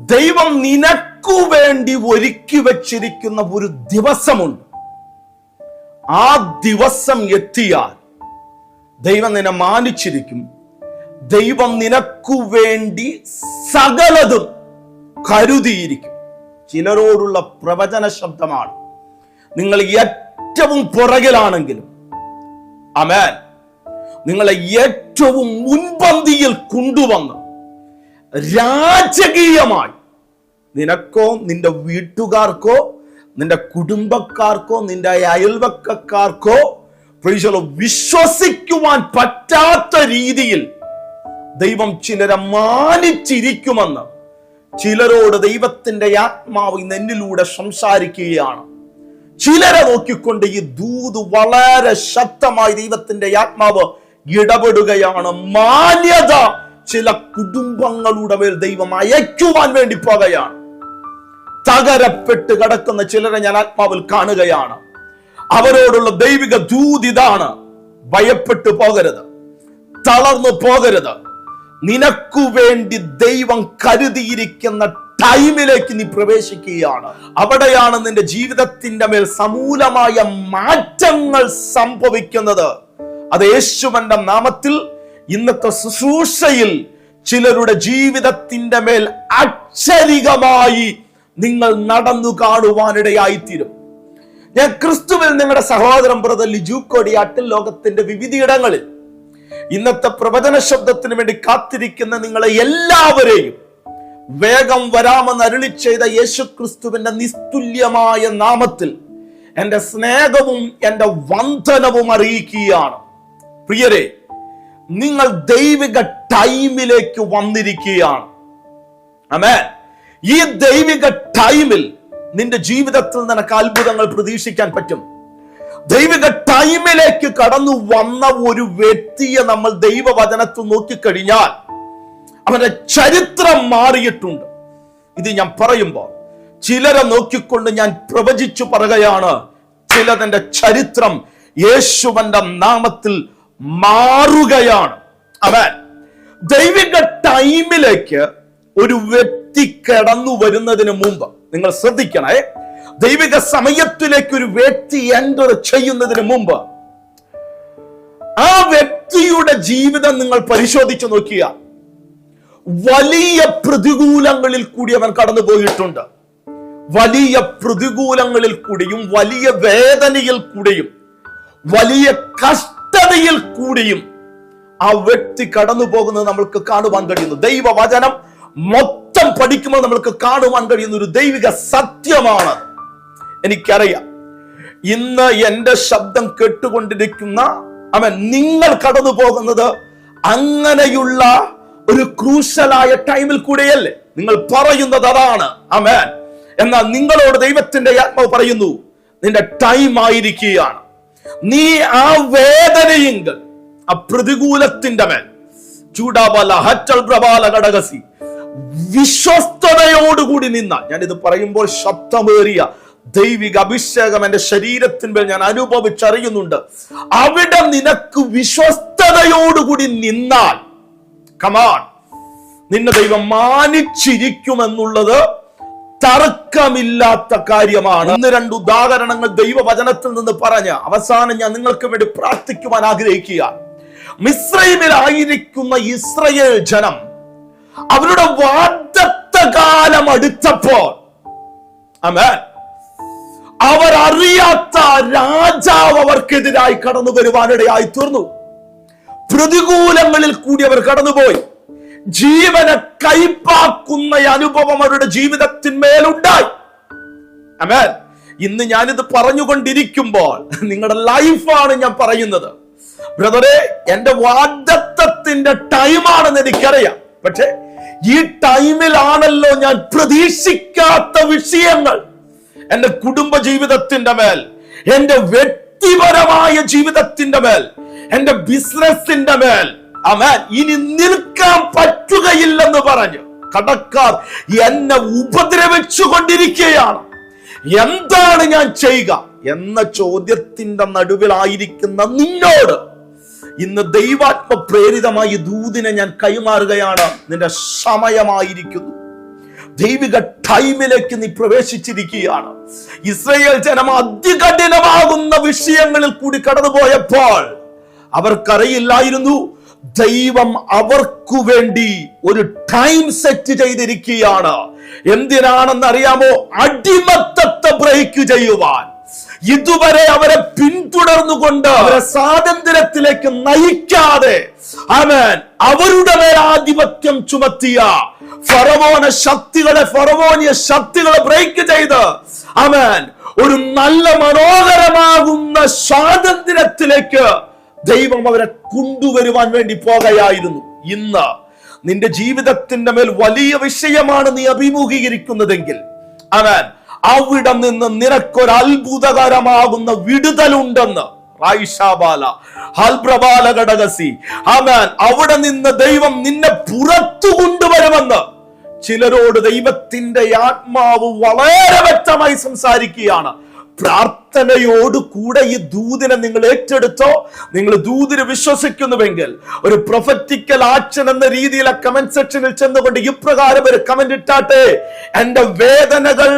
ദൈവം നിനക്കു വേണ്ടി ഒരുക്കി വച്ചിരിക്കുന്ന ഒരു ദിവസമുണ്ട്. ആ ദിവസം എത്തിയാൽ ദൈവം നിന്നെ മാനിച്ചിരിക്കും. ദൈവം നിനക്കു വേണ്ടി സകലതും കരുതിയിരിക്കും. ചിലരോടുള്ള പ്രവചന ശബ്ദമാണ്. നിങ്ങൾ ഏറ്റവും പുറകിലാണെങ്കിലും അമേൻ നിങ്ങളെ ഏറ്റവും മുൻപന്തിയിൽ കൊണ്ടുവന്ന് രാജകീയമായി. നിനക്കോ നിന്റെ വീട്ടുകാർക്കോ നിന്റെ കുടുംബക്കാർക്കോ നിന്റെ അയൽവക്കക്കാർക്കോ പ്രീശലോ വിശ്വസിക്കുവാൻ പറ്റാത്ത രീതിയിൽ ദൈവം ചിലരെ മാനിച്ചിരിക്കുമെന്ന് ചിലരോട് ദൈവത്തിന്റെ ആത്മാവ് നെന്നിലൂടെ സംസാരിക്കുകയാണ്. ചിലരെ നോക്കിക്കൊണ്ട് ഈ ദൂത് വളരെ ശക്തമായി ദൈവത്തിന്റെ ആത്മാവ് ഇടപെടുകയാണ്. മാന്യത ചില കുടുംബങ്ങളുടെ മേൽ ദൈവം അയക്കുവാൻ വേണ്ടി പോകുകയാണ് തകരപ്പെട്ട് കിടക്കുന്ന ചിലരെ ഞാൻ ആത്മാവിൽ കാണുകയാണ്. അവരോടുള്ള ദൈവിക ദൂതിതാണ് ഭയപ്പെട്ടു പോകരുത്. തളർന്നു പോകരുത്. നിനക്കു വേണ്ടി ദൈവം കരുതിയിരിക്കുന്ന ടൈമിലേക്ക് നീ പ്രവേശിക്കുകയാണ്. അവിടെയാണ് നിന്റെ ജീവിതത്തിന്റെ മേൽ സമൂലമായ മാറ്റങ്ങൾ സംഭവിക്കുന്നത്. അത് യേശുവന്റെ നാമത്തിൽ ഇന്നത്തെ ശുശ്രൂഷയിൽ ചിലരുടെ ജീവിതത്തിന്റെ മേൽ അക്ഷരികമായി നിങ്ങൾ നടന്നു കാണുവാനിടയായിത്തീരും. ഞാൻ ക്രിസ്തുവിൽ നിങ്ങളുടെ സഹോദരൻ ബ്രദർ ലിജു കൊടിയാട്ടിൽ ലോകത്തിന്റെ വിവിധയിടങ്ങളിൽ ഇന്നത്തെ പ്രവചന ശബ്ദത്തിന് വേണ്ടി കാത്തിരിക്കുന്ന നിങ്ങളെ എല്ലാവരെയും വേഗം വരാമെന്ന് അരുളി ചെയ്ത യേശു ക്രിസ്തുവിന്റെ നിസ്തുല്യമായ നാമത്തിൽ എന്റെ സ്നേഹവും എന്റെ വന്ദനവും അറിയിക്കുകയാണ്. പ്രിയരെ നിങ്ങൾ ദൈവിക ടൈമിലേക്ക് വന്നിരിക്കുകയാണ്. അമേ ഈ ദൈവിക ടൈമിൽ നിന്റെ ജീവിതത്തിൽ നിനക്ക് അത്ഭുതങ്ങൾ പ്രതീക്ഷിക്കാൻ പറ്റും. ദൈവിക ടൈമിലേക്ക് കടന്നു വന്ന ഒരു വ്യക്തിയെ നമ്മൾ ദൈവവചനത്തിൽ നോക്കിക്കഴിഞ്ഞാൽ അവന്റെ ചരിത്രം മാറിയിട്ടുണ്ട്. ഇത് ഞാൻ പറയുമ്പോൾ ചിലരെ നോക്കിക്കൊണ്ട് ഞാൻ പ്രവചിച്ചു പറയുകയാണ് ചിലതിന്റെ ചരിത്രം യേശുവന്റെ നാമത്തിൽ മാറുകയാണ്. അവൻ ദൈവിക ടൈമിലേക്ക് ഒരു വ്യക്തി കടന്നു വരുന്നതിന് മുമ്പ് നിങ്ങൾ ശ്രദ്ധിക്കണേ. ദൈവിക സമയത്തിലേക്ക് ഒരു വ്യക്തി എന്റർ ചെയ്യുന്നതിന് മുമ്പ് ആ വ്യക്തിയുടെ ജീവിതം നിങ്ങൾ പരിശോധിച്ചു നോക്കിയ. വലിയ പ്രതികൂലങ്ങളിൽ കൂടി അവൻ കടന്നു പോയിട്ടുണ്ട്. വലിയ പ്രതികൂലങ്ങളിൽ കൂടിയും വലിയ വേദനയിൽ കൂടിയും വലിയ കഷ്ടതയിൽ കൂടിയും ആ വ്യക്തി കടന്നു പോകുന്നത് നമ്മൾക്ക് കാണുവാൻ കഴിയുന്നു. ദൈവവചനം മൊത്തം പഠിക്കുമ്പോൾ നമ്മൾക്ക് കാണുവാൻ കഴിയുന്ന ഒരു ദൈവിക സത്യമാണ്. എനിക്കറിയാം. ഇന്ന് എന്റെ ശബ്ദം കേട്ടുകൊണ്ടിരിക്കുന്ന അവൻ നിങ്ങൾ കടന്നു പോകുന്നത് അങ്ങനെയുള്ള ഒരു ക്രൂശലായ ടൈമിൽ കൂടെയല്ലേ? നിങ്ങൾ പറയുന്നത് അതാണ്. അമേൻ എന്നാൽ നിങ്ങളോട് ദൈവത്തിന്റെ ആത്മാവ് പറയുന്നു നിന്റെ ടൈം ആയിരിക്കുകയാണ്. നീ ആ വേദനയെങ്കിൽ ആ പ്രതികൂലത്തിന്റെ മേൽ ചൂടാബല ഹറ്റൽ പ്രബാല ഘടകസി വിശ്വസ്തതയോടുകൂടി നിന്നാൽ ഞാൻ ഇത് പറയുമ്പോൾ ശബ്ദമേറിയ ദൈവിക അഭിഷേകം എന്റെ ശരീരത്തിന്മേൽ ഞാൻ അനുഭവിച്ചറിയുന്നുണ്ട്. അവിടെ നിനക്ക് വിശ്വസ്തതയോടുകൂടി നിന്നാൽ കമാൺ നിന്നെ ദൈവം മാനിച്ചിരിക്കുമെന്നുള്ളത് തർക്കമില്ലാത്ത കാര്യമാണ്. ഒന്ന് രണ്ട് ഉദാഹരണങ്ങൾ ദൈവവചനത്തിൽ നിന്ന് പറഞ്ഞ് അവസാനം ഞാൻ നിങ്ങൾക്ക് വേണ്ടി പ്രാർത്ഥിക്കുവാൻ ആഗ്രഹിക്കുക. മിശ്രൈമിലായിരിക്കുന്ന ഇസ്രയേൽ ജനം അവരുടെ വാദത്ത കാലം അടുത്തപ്പോൾ അവർ അറിയാത്ത രാജാവ് അവർക്കെതിരായി കടന്നു വരുവാനിടയായി തീർന്നു. പ്രതികൂലങ്ങളിൽ കൂടി അവർ കടന്നുപോയി. ജീവനെ കൈപ്പാക്കുന്ന അനുഭവം അവരുടെ ജീവിതത്തിന്മേലുണ്ടായി. അമേ ഇന്ന് ഞാനിത് പറഞ്ഞുകൊണ്ടിരിക്കുമ്പോൾ നിങ്ങളുടെ ലൈഫാണ് ഞാൻ പറയുന്നത്. ബ്രദറെ എന്റെ വാദത്വത്തിന്റെ ടൈമാണെന്ന് എനിക്കറിയാം. പക്ഷേ ഈ ടൈമിലാണല്ലോ ഞാൻ പ്രതീക്ഷിക്കാത്ത വിഷയങ്ങൾ. എന്റെ കുടുംബ ജീവിതത്തിന്റെ മേൽ എന്റെ വ്യക്തിപരമായ ജീവിതത്തിന്റെ മേൽ എന്റെ ബിസിനസിന്റെ മേൽ അവൻ ഇനി നിൽക്കാൻ പറ്റുകയില്ലെന്ന് പറഞ്ഞു. കടക്കാർ എന്നെ ഉപദ്രവിച്ചു കൊണ്ടിരിക്കുകയാണ് എന്താണ് ഞാൻ ചെയ്യുക? എന്ന ചോദ്യത്തിന്റെ നടുവിലായിരിക്കുന്ന നിന്നോട് ഇന്ന് ദൈവാത്മ പ്രേരിതമായി ദൂതിനെ ഞാൻ കൈമാറുകയാണ്. നിന്റെ സമയമായിരിക്കുന്നു. ദൈവിക ടൈമിലേക്ക് നീ പ്രവേശിച്ചിരിക്കുകയാണ്. ഇസ്രയേൽ ജനം അതികഠിനമാകുന്ന വിഷയങ്ങളിൽ കൂടി കടന്നുപോയപ്പോൾ അവർക്കറിയില്ലായിരുന്നു ദൈവം അവർക്കു വേണ്ടി ഒരു ടൈം സെറ്റ് ചെയ്തിരിക്കുകയാണ്. എന്തിനാണെന്ന് അറിയാമോ? അടിമത്തത്തെ ബ്രേക്ക് ചെയ്യുവാൻ. ഇതുവരെ അവരെ പിന്തുടർന്നുകൊണ്ട് അവരെ സ്വാതന്ത്ര്യത്തിലേക്ക് നയിക്കാതെ അവൻ അവരുടെ മേലാധിപത്യം ചുമത്തിയ ഫറവോന ശക്തികളെ ഫറവോനിയ ശക്തികളെ ബ്രേക്ക് ചെയ്ത് അവൻ ഒരു നല്ല മനോഹരമാകുന്ന സ്വാതന്ത്ര്യത്തിലേക്ക് ദൈവം അവരെ കൊണ്ടുവരുവാൻ വേണ്ടി പോകുകയായിരുന്നു ഇന്ന് നിന്റെ ജീവിതത്തിന്റെ മേൽ വലിയ വിഷയമാണ് നീ അഭിമുഖീകരിക്കുന്നതെങ്കിൽ അവൻ അവിടെ നിന്ന് നിനക്കൊരു അത്ഭുതകരമാകുന്ന വിടുതലുണ്ടെന്ന്. ആമേൻ. അവിടെ നിന്ന് ദൈവം നിന്നെ പുറത്തു കൊണ്ടുവരുമെന്ന് ചിലരോട് ദൈവത്തിന്റെ ആത്മാവ് വളരെ വ്യക്തമായി സംസാരിക്കുകയാണ് പ്രാർത്ഥനയോട് കൂടെ ഈ ദൂതിനെ നിങ്ങൾ ഏറ്റെടുത്തോ? നിങ്ങൾ ദൂതിന് വിശ്വസിക്കുന്നുവെങ്കിൽ ഒരു പ്രൊഫറ്റിക്കൽ ആക്ഷൻ എന്ന രീതിയിലെ കമന്റ് സെക്ഷനിൽ ചെന്നുകൊണ്ട് ഇപ്രകാരം ഒരു കമന്റ് ഇട്ടാട്ടെ. എന്റെ വേദനകൾ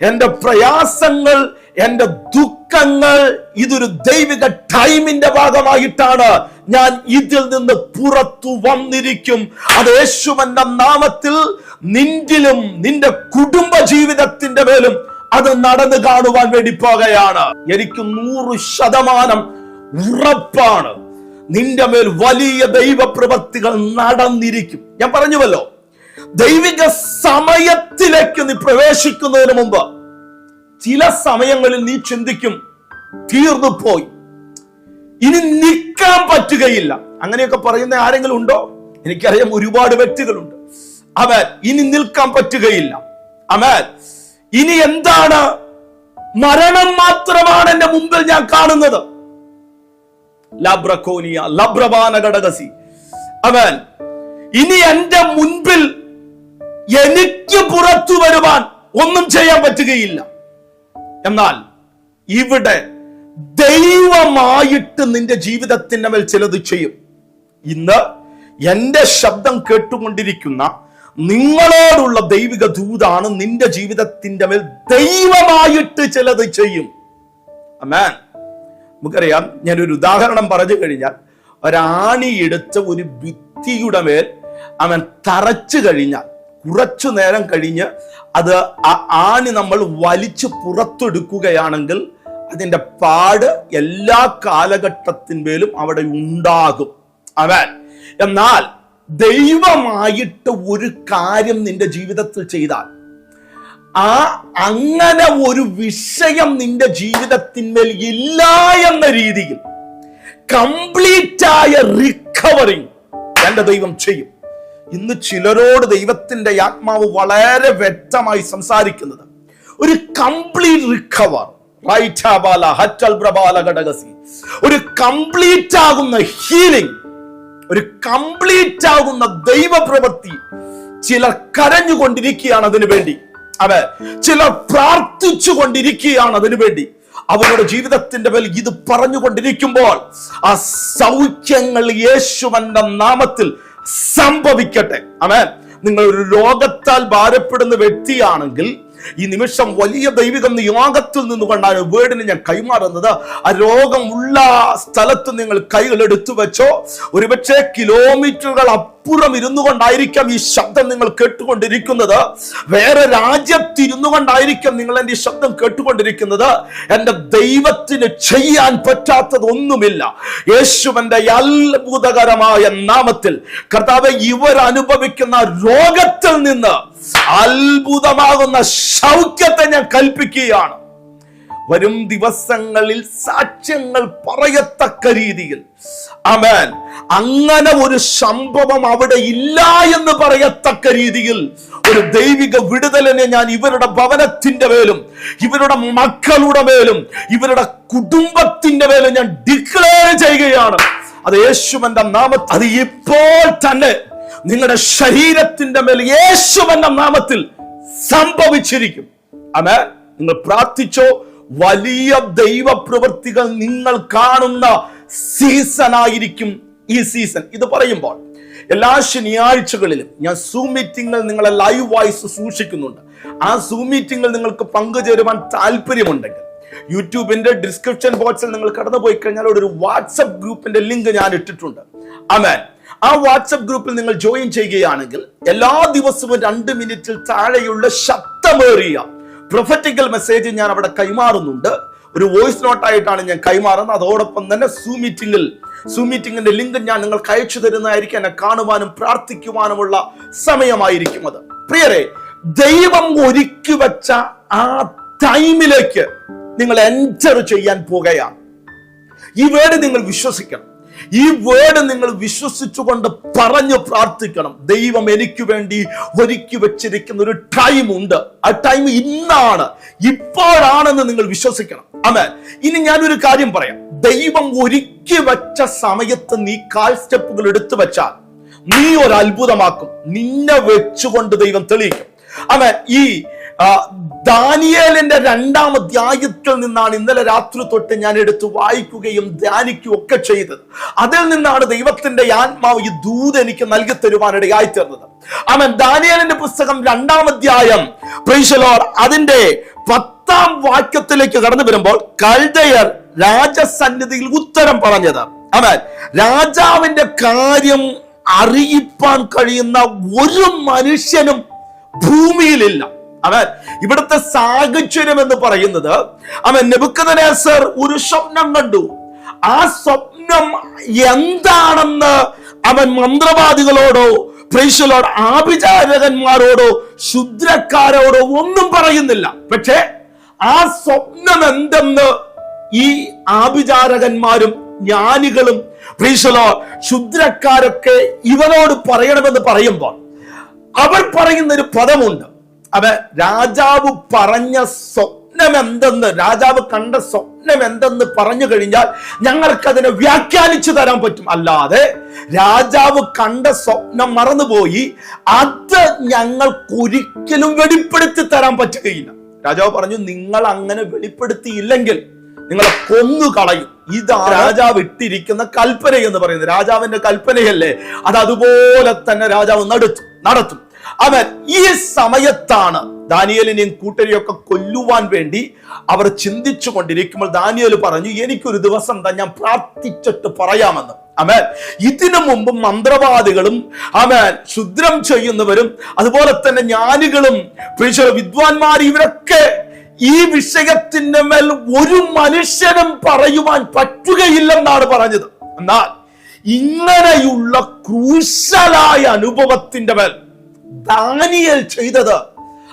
എന്റെ പ്രയാസങ്ങൾ എന്റെ ദുഃഖങ്ങൾ ഇതൊരു ദൈവിക ടൈമിന്റെ ഭാഗമായിട്ടാണ് ഞാൻ ഇതിൽ നിന്ന് പുറത്തു വന്നിരിക്കും. അത് യേശുവന്റെ നാമത്തിൽ നിന്റിലും നിന്റെ കുടുംബ ജീവിതത്തിന്റെ മേലും അത് നടന്നു കാണുവാൻ വേണ്ടി പോകുകയാണ്. എനിക്ക് നൂറ് ശതമാനം ഉറപ്പാണ്. നിന്റെ മേൽ വലിയ ദൈവപ്രവൃത്തികൾ നടന്നിരിക്കും. ഞാൻ പറഞ്ഞുവല്ലോ ദൈവിക സമയത്തിലേക്ക് നീ പ്രവേശിക്കുന്നതിന് മുമ്പ് ചില സമയങ്ങളിൽ നീ ചിന്തിക്കും തീർന്നു പോയി. ഇനി നിൽക്കാൻ പറ്റുകയില്ല. അങ്ങനെയൊക്കെ പറയുന്ന ആരെങ്കിലും ഉണ്ടോ? എനിക്കറിയാം ഒരുപാട് വ്യക്തികളുണ്ട്. അവൻ ഇനി നിൽക്കാൻ പറ്റുകയില്ല. അവൻ ഇനി എന്താണ്? മരണം മാത്രമാണ് എന്റെ മുമ്പിൽ ഞാൻ കാണുന്നത്. ലബ്രക്കോനിയ ലബ്രബാന ഘടകസി അവൻ ഇനി എന്റെ മുൻപിൽ എനിക്ക് പുറത്തു വരുവാൻ ഒന്നും ചെയ്യാൻ പറ്റുകയില്ല. എന്നാൽ ഇവിടെ ദൈവമായിട്ട് നിന്റെ ജീവിതത്തിന്റെ മേൽ ചിലത് ചെയ്യും. ഇന്ന് എന്റെ ശബ്ദം കേട്ടുകൊണ്ടിരിക്കുന്ന നിങ്ങളോടുള്ള ദൈവിക ദൂതാണ് നിന്റെ ജീവിതത്തിന്റെ മേൽ ദൈവമായിട്ട് ചിലത് ചെയ്യും. അമ്മാൻ നമുക്കറിയാം ഒരു ഉദാഹരണം പറഞ്ഞു കഴിഞ്ഞാൽ ഒരാണി എടുത്ത ഒരു ഭിത്തിയുടെ മേൽ അവൻ തറച്ചു കഴിഞ്ഞാൽ കുറച്ചു നേരം കഴിഞ്ഞ് അത് ആ ആണി നമ്മൾ വലിച്ചു പുറത്തെടുക്കുകയാണെങ്കിൽ അതിന്റെ പാട് എല്ലാ കാലഘട്ടത്തിന്മേലും അവിടെ ഉണ്ടാകും. അവൻ എന്നാൽ ദൈവമായിട്ട് ഒരു കാര്യം നിന്റെ ജീവിതത്തിൽ ചെയ്താൽ ആ അങ്ങനെ ഒരു വിഷയം നിന്റെ ജീവിതത്തിന്മേൽ ഇല്ല എന്ന രീതിയിൽ കംപ്ലീറ്റ് ആയ റിക്കവറിങ് എന്റെ ദൈവം ചെയ്യും. ഇന്ന് ചിലരോട് ദൈവത്തിന്റെ ആത്മാവ് വളരെ വ്യക്തമായി സംസാരിക്കുന്നത് ഒരു കംപ്ലീറ്റ് റിക്കവർ. ഘടകസി ഒരു കംപ്ലീറ്റ് ആകുന്ന ഹീലിംഗ്. ഒരു കംപ്ലീറ്റ് ആകുന്ന ദൈവപ്രവൃത്തി. ചിലർ കരഞ്ഞുകൊണ്ടിരിക്കുകയാണ് അതിനു വേണ്ടി. അവ ചിലർ പ്രാർത്ഥിച്ചു കൊണ്ടിരിക്കുകയാണ് അതിനു വേണ്ടി. അവരുടെ ജീവിതത്തിന്റെ മേൽ ഇത് പറഞ്ഞുകൊണ്ടിരിക്കുമ്പോൾ ആ സൗഖ്യങ്ങൾ യേശുവന്റെ നാമത്തിൽ സംഭവിക്കട്ടെ. അവൻ നിങ്ങൾ ഒരു രോഗത്താൽ ഭാരപ്പെടുന്ന വ്യക്തിയാണെങ്കിൽ ഈ നിമിഷം വലിയ ദൈവികം യോഗത്തിൽ നിന്നുകൊണ്ടാണ് വീടിന് ഞാൻ കൈമാറുന്നത്. ആ രോഗമുള്ള സ്ഥലത്ത് നിങ്ങൾ കൈകൾ എടുത്തു വെച്ചോ ഒരുപക്ഷെ കിലോമീറ്ററുകൾ ഇരുന്നു കൊണ്ടായിരിക്കാം ഈ ശബ്ദം നിങ്ങൾ കേട്ടുകൊണ്ടിരിക്കുന്നത്. വേറെ രാജ്യത്തിരുന്നു കൊണ്ടായിരിക്കാം നിങ്ങൾ എന്റെ ഈ ശബ്ദം കേട്ടുകൊണ്ടിരിക്കുന്നത്. എന്റെ ദൈവത്തിന് ചെയ്യാൻ പറ്റാത്തതൊന്നുമില്ല യേശുവന്റെ അത്ഭുതകരമായ നാമത്തിൽ കർത്താവ് ഇവർ അനുഭവിക്കുന്ന രോഗത്തിൽ നിന്ന് അത്ഭുതമാകുന്ന സൗഖ്യത്തെ ഞാൻ കൽപ്പിക്കുകയാണ്. വരും ദിവസങ്ങളിൽ സാക്ഷ്യങ്ങൾ പറയത്തക്ക രീതിയിൽ. അമേൻ അങ്ങനെ ഒരു സംഭവം അവിടെ ഇല്ല എന്ന് പറയത്തക്ക രീതിയിൽ ഒരു ദൈവിക വിടുതലിനെ ഞാൻ ഇവരുടെ ഭവനത്തിന്റെ മേലും ഇവരുടെ മക്കളുടെ മേലും ഇവരുടെ കുടുംബത്തിന്റെ മേലും ഞാൻ ഡിക്ലെയർ ചെയ്യുകയാണ്. അത് യേശുവന്റെ നാമത്തിൽ അത് ഇപ്പോൾ തന്നെ നിങ്ങളുടെ ശരീരത്തിന്റെ മേൽ യേശുവന്റെ നാമത്തിൽ സംഭവിച്ചിരിക്കും. അമേ നിങ്ങൾ പ്രാർത്ഥിച്ചോ വലിയ ദൈവ പ്രവൃത്തികൾ നിങ്ങൾ കാണുന്ന സീസൺ ആയിരിക്കും ഈ സീസൺ ഇത് പറയുമ്പോൾ എല്ലാ ശനിയാഴ്ചകളിലും ഞാൻ സൂം മീറ്റിംഗിൽ നിങ്ങളെ ലൈവ് വോയിസ് സൂക്ഷിക്കുന്നുണ്ട്. ആ സൂം മീറ്റിംഗിൽ നിങ്ങൾക്ക് പങ്കുചേരുവാൻ താല്പര്യമുണ്ടെങ്കിൽ യൂട്യൂബിന്റെ ഡിസ്ക്രിപ്ഷൻ ബോക്സിൽ നിങ്ങൾ കടന്നു പോയി കഴിഞ്ഞാൽ ഒരു വാട്സപ്പ് ഗ്രൂപ്പിന്റെ ലിങ്ക് ഞാൻ ഇട്ടിട്ടുണ്ട്. അമേൻ ആ വാട്സപ്പ് ഗ്രൂപ്പിൽ നിങ്ങൾ ജോയിൻ ചെയ്യുകയാണെങ്കിൽ എല്ലാ ദിവസവും രണ്ട് മിനിറ്റിൽ താഴെയുള്ള ശബ്ദമേറിയ പ്രൊഫറ്റിക്കൽ മെസ്സേജ് ഞാൻ അവിടെ കൈമാറുന്നുണ്ട്. ഒരു വോയിസ് നോട്ടായിട്ടാണ് ഞാൻ കൈമാറുന്നത്. അതോടൊപ്പം തന്നെ സൂ മീറ്റിംഗിൽ സൂ മീറ്റിംഗിന്റെ ലിങ്ക് ഞാൻ നിങ്ങൾക്ക് അയച്ചു തരുന്നതായിരിക്കും. എന്നെ കാണുവാനും പ്രാർത്ഥിക്കുവാനുമുള്ള സമയമായിരിക്കും അത്. പ്രിയരെ ദൈവം ഒരുക്കി വച്ച ആ ടൈമിലേക്ക് നിങ്ങൾ എന്റർ ചെയ്യാൻ പോകുകയാണ്. ഈ വേട് നിങ്ങൾ വിശ്വസിക്കണം. ഈ വേർഡ് നിങ്ങൾ വിശ്വസിച്ചുകൊണ്ട് പറഞ്ഞു പ്രാർത്ഥിക്കണം. ദൈവം എനിക്ക് വേണ്ടി ഒരുക്കി വെച്ചിരിക്കുന്ന ഒരു ടൈം ഉണ്ട്. ആ ടൈം ഇന്നാണ്. ഇപ്പോഴാണെന്ന് നിങ്ങൾ വിശ്വസിക്കണം. അമേ ഇനി ഞാനൊരു കാര്യം പറയാം. ദൈവം ഒരുക്കി വെച്ച സമയത്ത് നീ കാൽ സ്റ്റെപ്പുകൾ എടുത്തു വെച്ചാൽ നീ ഒരു നിന്നെ വെച്ചുകൊണ്ട് ദൈവം തെളിയിക്കും. അമേ ഈ ദാനിയേലിന്റെ രണ്ടാം അധ്യായത്തിൽ നിന്നാണ് ഇന്നലെ രാത്രി തൊട്ട് ഞാൻ എടുത്ത് വായിക്കുകയും ധ്യാനിക്കുകയും ഒക്കെ ചെയ്തത്. അതിൽ നിന്നാണ് ദൈവത്തിന്റെ ആത്മാവ് ഈ ദൂത് എനിക്ക് നൽകി തരുവാനിടയായി തീർന്നത്. അവൻ ദാനിയേലിന്റെ പുസ്തകം രണ്ടാം അധ്യായം. പ്രീശലോർ അതിന്റെ പത്താം വാക്യത്തിലേക്ക് കടന്നു വരുമ്പോൾ കൽദയർ രാജസന്നിധിയിൽ ഉത്തരം പറഞ്ഞത്. അവൻ രാജാവിന്റെ കാര്യം അറിയിപ്പാൻ കഴിയുന്ന ഒരു മനുഷ്യനും ഭൂമിയിലില്ല. അവൻ ഇവിടുത്തെ സാഹചര്യം എന്ന് പറയുന്നത് അവൻ നെബുക്കദനേസർ ഒരു സ്വപ്നം കണ്ടു. ആ സ്വപ്നം എന്താണെന്ന് അവൻ മന്ത്രവാദികളോടോ പ്രീശലോട് ആഭിചാരകന്മാരോടോ ശുദ്രക്കാരോടോ ഒന്നും പറയുന്നില്ല. പക്ഷേ ആ സ്വപ്നം എന്തെന്ന് ഈ ആഭിചാരകന്മാരും ജ്ഞാനികളും പ്രീശലോ ശുദ്രക്കാരൊക്കെ ഇവനോട് പറയണമെന്ന് പറയുമ്പോൾ അവർ പറയുന്ന ഒരു പദമുണ്ട്. അവ രാജാവ് പറഞ്ഞ സ്വപ്നം എന്തെന്ന് രാജാവ് കണ്ട സ്വപ്നം എന്തെന്ന് പറഞ്ഞു കഴിഞ്ഞാൽ ഞങ്ങൾക്കതിനെ വ്യാഖ്യാനിച്ചു തരാൻ പറ്റും. അല്ലാതെ രാജാവ് കണ്ട സ്വപ്നം മറന്നുപോയി അത് ഞങ്ങൾക്കൊരിക്കലും വെളിപ്പെടുത്തി തരാൻ പറ്റുകയില്ല. രാജാവ് പറഞ്ഞു നിങ്ങൾ അങ്ങനെ വെളിപ്പെടുത്തിയില്ലെങ്കിൽ നിങ്ങളെ കൊന്നു കളയും ഇതാണ് രാജാവ് ഇട്ടിരിക്കുന്ന കൽപ്പന എന്ന് പറയുന്നത്. രാജാവിന്റെ കൽപ്പനയല്ലേ? അത് അതുപോലെ തന്നെ രാജാവ് നടത്തും നടത്തും. അവൻ ഈ സമയത്താണ് ദാനിയലിനെയും കൂട്ടരെയൊക്കെ കൊല്ലുവാൻ വേണ്ടി അവർ ചിന്തിച്ചു കൊണ്ടിരിക്കുമ്പോൾ ദാനിയൽ പറഞ്ഞു എനിക്കൊരു ദിവസം എന്താ ഞാൻ പ്രാർത്ഥിച്ചിട്ട് പറയാമെന്ന്. അമേൻ ഇതിനു മുമ്പ് മന്ത്രവാദികളും അമേൻ ശുദ്രം ചെയ്യുന്നവരും അതുപോലെ തന്നെ ജ്ഞാനികളും പ്രീശ്വര വിദ്വാൻമാർ ഇവരൊക്കെ ഈ വിഷയത്തിന്റെ മേൽ ഒരു മനുഷ്യനും പറയുവാൻ പറ്റുകയില്ലെന്നാണ് പറഞ്ഞത്. എന്നാൽ ഇങ്ങനെയുള്ള ക്രൂശലായ അനുഭവത്തിന്റെ മേൽ ദാനിയൽ ചെയ്തത്.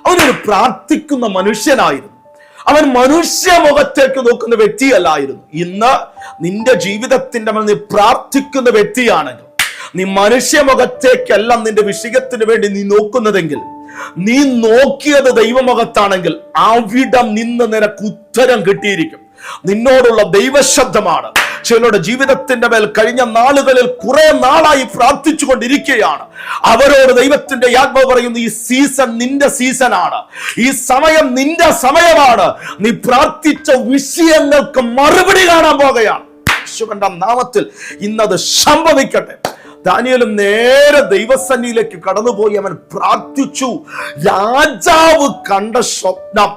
അവനൊരു പ്രാർത്ഥിക്കുന്ന മനുഷ്യനായിരുന്നു. അവൻ മനുഷ്യ മുഖത്തേക്ക് നോക്കുന്ന വ്യക്തിയല്ലായിരുന്നു. ഇന്ന് നിന്റെ ജീവിതത്തിന്റെ മേൽ നീ പ്രാർത്ഥിക്കുന്ന വ്യക്തിയാണെങ്കിൽ നീ മനുഷ്യ മുഖത്തേക്കല്ല നിന്റെ വിഷയത്തിന് വേണ്ടി നീ നോക്കുന്നതെങ്കിൽ നീ നോക്കിയത് ദൈവമുഖത്താണെങ്കിൽ അവിടം നിന്ന് നിനക്ക് ഉത്തരം കിട്ടിയിരിക്കും. നിന്നോടുള്ള ദൈവശബ്ദമാണ്. ചിലരുടെ ജീവിതത്തിന്റെ മേൽ കഴിഞ്ഞ നാളുകളിൽ കുറെ നാളായി പ്രാർത്ഥിച്ചു കൊണ്ടിരിക്കുകയാണ് അവരോട് ദൈവത്തിന്റെ ആത്മാവ് പറയുന്നു ഈ സീസൺ നിന്റെ സീസണാണ് ഈ സമയം നിന്റെ സമയമാണ്. നീ പ്രാർത്ഥിച്ച വിഷയങ്ങൾക്ക് മറുപടി കാണാൻ പോകുകയാണ്. യേശുവിന്റെ നാമത്തിൽ ഇന്നത് സംഭവിക്കട്ടെ. ദാനിയലും നേരെ ദൈവസന്നിയിലേക്ക് കടന്നുപോയി അവൻ പ്രാർത്ഥിച്ചു രാജാവ് കണ്ട സ്വപ്നം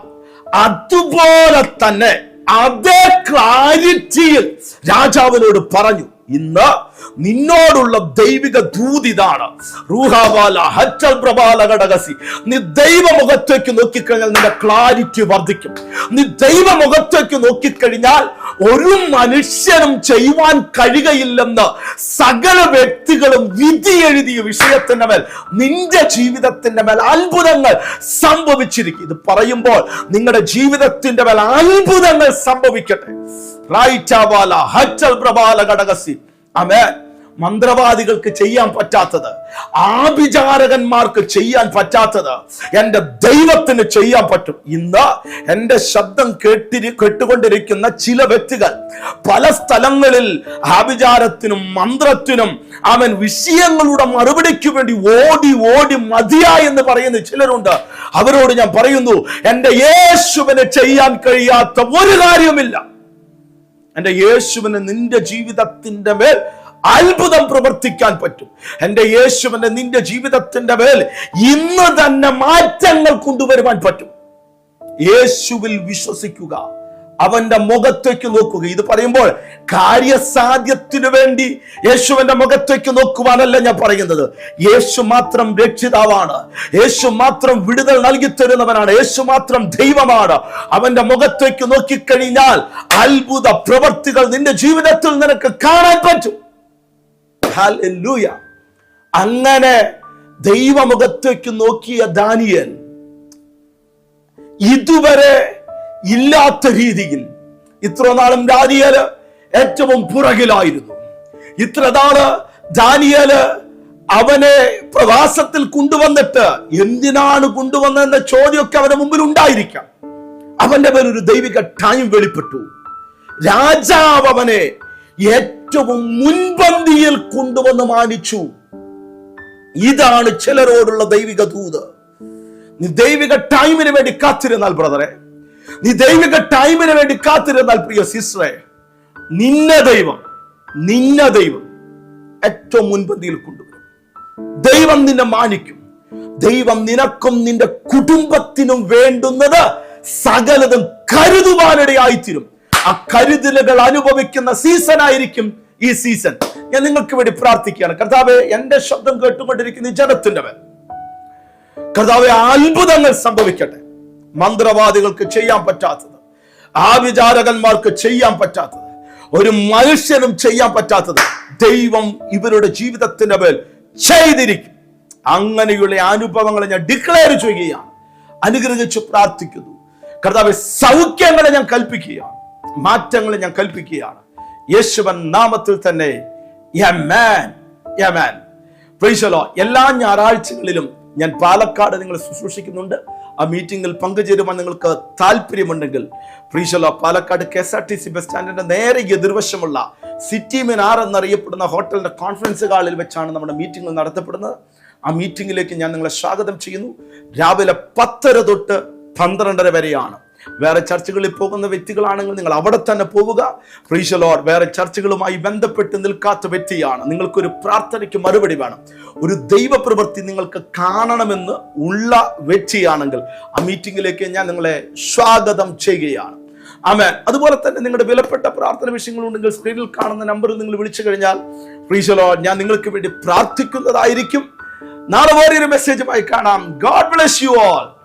അതുപോലെ തന്നെ. അതേ ക്ലാരിറ്റിയിൽ രാജാവിനോട് പറഞ്ഞു ഇന്ന് നിന്നോടുള്ള ദൈവിക ദൂതിതാണ് നീ ദൈവമുഖത്തേക്ക് നോക്കിക്കഴിഞ്ഞാൽ നിന്റെ ക്ലാരിറ്റി വർദ്ധിക്കും. നീ ദൈവമുഖത്തേക്ക് നോക്കിക്കഴിഞ്ഞാൽ ഒരു മനുഷ്യനും ചെയ്യുവാൻ കഴിയുകയില്ലെന്ന് സകല വ്യക്തികളും വിധി എഴുതിയ വിഷയത്തിന്റെ മേൽ നിന്റെ ജീവിതത്തിന്റെ മേൽ അത്ഭുതങ്ങൾ സംഭവിച്ചിരിക്കും. ഇത് പറയുമ്പോൾ നിങ്ങളുടെ ജീവിതത്തിന്റെ മേൽ അത്ഭുതങ്ങൾ സംഭവിക്കട്ടെ. റൈറ്റാവാല ഹച്ചൽ പ്രബാല ഘടകസി. അമേ മന്ത്രവാദികൾക്ക് ചെയ്യാൻ പറ്റാത്തത് ആഭിചാരകന്മാർക്ക് ചെയ്യാൻ പറ്റാത്തത് എന്റെ ദൈവത്തിന് ചെയ്യാൻ പറ്റും. ഇന്ന് എന്റെ ശബ്ദം കേട്ടിരി കേട്ടുകൊണ്ടിരിക്കുന്ന ചില വ്യക്തികൾ പല സ്ഥലങ്ങളിൽ ആഭിചാരത്തിനും മന്ത്രത്തിനും അവൻ വിഷയങ്ങളുടെ മറുപടിക്ക് വേണ്ടി ഓടി ഓടി മതിയായി എന്ന് പറയുന്ന ചിലരുണ്ട്. അവരോട് ഞാൻ പറയുന്നു എന്റെ യേശുവിന് ചെയ്യാൻ കഴിയാത്ത ഒരു കാര്യവുമില്ല. എന്റെ യേശുവിന് നിന്റെ ജീവിതത്തിന്റെ മേൽ അത്ഭുതം പ്രവർത്തിക്കാൻ പറ്റും. എന്റെ യേശുവിന്റെ നിന്റെ ജീവിതത്തിന്റെ മേൽ ഇന്ന് തന്നെ മാറ്റങ്ങൾ കൊണ്ടുവരുവാൻ പറ്റും. യേശുവിൽ വിശ്വസിക്കുക. അവന്റെ മുഖത്തേക്ക് നോക്കുക. ഇത് പറയുമ്പോൾ കാര്യസാധ്യത്തിനു വേണ്ടി യേശുവിന്റെ മുഖത്തേക്ക് നോക്കുവാനല്ല ഞാൻ പറയുന്നത്. യേശു മാത്രം രക്ഷിതാവാണ്. യേശു മാത്രം വിടുതൽ നൽകി തരുന്നവനാണ്. യേശു മാത്രം ദൈവമാണ്. അവന്റെ മുഖത്തേക്ക് നോക്കിക്കഴിഞ്ഞാൽ അത്ഭുത പ്രവർത്തികൾ നിന്റെ ജീവിതത്തിൽ നിനക്ക് കാണാൻ പറ്റും. അങ്ങനെ ദൈവമുഖത്തേക്ക് നോക്കിയ ദാനിയൻ ഇതുവരെ ഇല്ലാത്ത രീതിയിൽ ഇത്ര നാളും ദാനിയൽ ഏറ്റവും പുറകിലായിരുന്നു. ഇത്ര നാൾ ദാനിയൽ അവനെ പ്രവാസത്തിൽ കൊണ്ടുവന്നിട്ട് എന്തിനാണ് കൊണ്ടുവന്നതെന്ന ചോദ്യമൊക്കെ അവന്റെ മുമ്പിൽ ഉണ്ടായിരിക്കാം. അവന്റെ മേൽ ഒരു ദൈവിക ടൈം വെളിപ്പെട്ടു. രാജാവ് അവനെ ഏറ്റവും മുൻപന്തിയിൽ കൊണ്ടുവന്ന് മാനിച്ചു. ഇതാണ് ചിലരോടുള്ള ദൈവിക ദൂത്. ദൈവിക ടൈമിന് വേണ്ടി കാത്തിരുന്നാൽ ബ്രദറെ നീ ദൈവിക ടൈമിന് വേണ്ടി കാത്തിരുന്നാൽ പ്രിയ സിസ്റ്ററെ നിന്നെ ദൈവം നിന്നെ ദൈവം ഏറ്റവും മുൻപന്തിയിൽ കൊണ്ടുവരും. ദൈവം നിന്നെ മാനിക്കും. ദൈവം നിനക്കും നിന്റെ കുടുംബത്തിനും വേണ്ടുന്നത് സകലതും കരുതുവാനിടയായിത്തീരും. ആ കരുതലുകൾ അനുഭവിക്കുന്ന സീസൺ ആയിരിക്കും ഈ സീസൺ ഞാൻ നിങ്ങൾക്ക് വേണ്ടി പ്രാർത്ഥിക്കുകയാണ്. കർത്താവെ എന്റെ ശബ്ദം കേട്ടുകൊണ്ടിരിക്കുന്ന ഈ ജനത്തിന്റെ മേൽ കർത്താവെ അത്ഭുതങ്ങൾ സംഭവിക്കട്ടെ. മന്ത്രവാദികൾക്ക് ചെയ്യാൻ പറ്റാത്തത് ആവിചാരകന്മാർക്ക് ചെയ്യാൻ പറ്റാത്തത് ഒരു മനുഷ്യനും ചെയ്യാൻ പറ്റാത്തത് ദൈവം ഇവരുടെ ജീവിതത്തിന്റെ മേൽ ചെയ്തിരിക്കും. അങ്ങനെയുള്ള അനുഭവങ്ങളെ ഞാൻ ഡിക്ലെയർ ചെയ്യുകയാണ്. അനുഗ്രഹിച്ച് പ്രാർത്ഥിക്കുന്നു. കർത്താവ് സൗഖ്യങ്ങളെ ഞാൻ കൽപ്പിക്കുകയാണ്. മാറ്റങ്ങളെ ഞാൻ കൽപ്പിക്കുകയാണ്. യേശുവൻ നാമത്തിൽ തന്നെ എല്ലാ ഞായറാഴ്ചകളിലും ഞാൻ പാലക്കാട് നിങ്ങളെ ശുശ്രൂഷിക്കുന്നുണ്ട്. ആ മീറ്റിംഗിൽ പങ്കുചേരുവാൻ നിങ്ങൾക്ക് താല്പര്യമുണ്ടെങ്കിൽ പ്രീശല Palakkad K S R T C bus സ്റ്റാൻഡിന്റെ നേരെ എതിർവശമുള്ള സിറ്റി മിനാർ എന്നറിയപ്പെടുന്ന ഹോട്ടലിന്റെ കോൺഫറൻസ് ഹാളിൽ വെച്ചാണ് നമ്മുടെ മീറ്റിംഗ് നടത്തപ്പെടുന്നത്. ആ മീറ്റിംഗിലേക്ക് ഞാൻ നിങ്ങളെ സ്വാഗതം ചെയ്യുന്നു. രാവിലെ പത്തര തൊട്ട് പന്ത്രണ്ടര വരെയാണ്. വേറെ ചർച്ചകളിൽ പോകുന്ന വ്യക്തികളാണെങ്കിൽ നിങ്ങൾ അവിടെ തന്നെ പോവുക. പ്രീശലോഡ് വേറെ ചർച്ചകളുമായി ബന്ധപ്പെട്ട് നിൽക്കാത്ത വ്യക്തിയാണ്. നിങ്ങൾക്കൊരു പ്രാർത്ഥനയ്ക്ക് മറുപടി വേണം. ഒരു ദൈവപ്രവൃത്തി നിങ്ങൾക്ക് കാണണമെന്ന് ഉള്ള വ്യക്തിയാണെങ്കിൽ ആ മീറ്റിംഗിലേക്ക് ഞാൻ നിങ്ങളെ സ്വാഗതം ചെയ്യുകയാണ്. ആമേൻ. അതുപോലെ തന്നെ നിങ്ങളുടെ വിലപ്പെട്ട പ്രാർത്ഥന വിഷയങ്ങളുണ്ടെങ്കിൽ സ്ക്രീനിൽ കാണുന്ന നമ്പറിൽ നിങ്ങൾ വിളിച്ചു കഴിഞ്ഞാൽ പ്രീശലോ ഞാൻ നിങ്ങൾക്ക് വേണ്ടി പ്രാർത്ഥിക്കുന്നതായിരിക്കും. നാളെ വേറൊരു മെസ്സേജുമായി കാണാം. God bless you all